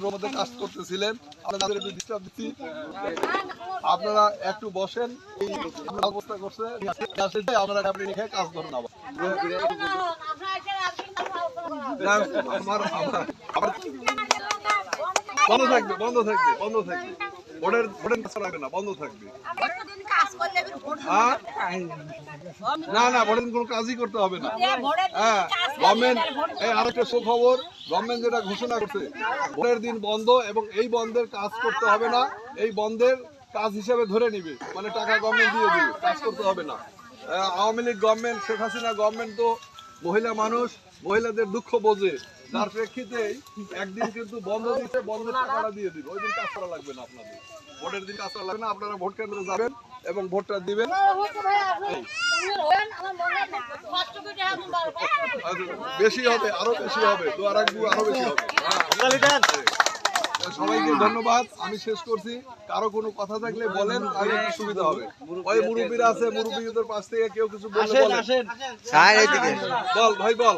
মধ্যে কাজ করতেছিলেন। আপনাদের একটু ডিস্টার্ব দিচ্ছি। আপনারা একটু বসেন। এই অবস্থা করছে। আপনারা আপনি রেখে কাজ আবার। বন্ধ থাকবে বন্ধ থাকবে বন্ধ থাকবে। ভোটের ভোটের কাজ রাখবে না বন্ধ থাকবে। হ্যাঁ? না না ভোটের কোনো কাজই করতে হবে না। হ্যাঁ। গভর্নমেন্ট এই আরেকটা সুখবর গভর্নমেন্ট যেটা ঘোষণা করছে ভোটের দিন বন্ধ এবং এই বন্ধের কাজ করতে হবে না এই বন্ধের কাজ হিসেবে ধরে নিবে মানে টাকা গভর্নমেন্ট দিয়ে দিবে কাজ করতে হবে না। আওয়ামী লীগ গভর্নমেন্ট শেখ হাসিনা গভর্নমেন্ট তো মহিলা মানুষ মহিলাদের দুঃখ বোঝে তার প্রেক্ষিতে একদিন কিন্তু বন্ধ দিতে বন্ধের টাকাটা দিয়ে দিবে ওই দিন কাজ করা লাগবে না আপনাদের। ভোটের দিন কাজ করা লাগবে না আপনারা ভোট কেন্দ্রে যাবেন এবং ভোটটা দিবেন। বেশি হবে আরও বেশি হবে দোয়া রাখব আরও বেশি হবে। সবাইকে ধন্যবাদ আমি শেষ করছি। কারও কোনো কথা থাকলে বলেন তাহলে একটু সুবিধা হবে। ওই মুরব্বীরা আছে মুরব্বীদের পাশ থেকে কেউ কিছু বলে। বলেন স্যার এইদিকে বল ভাই বল।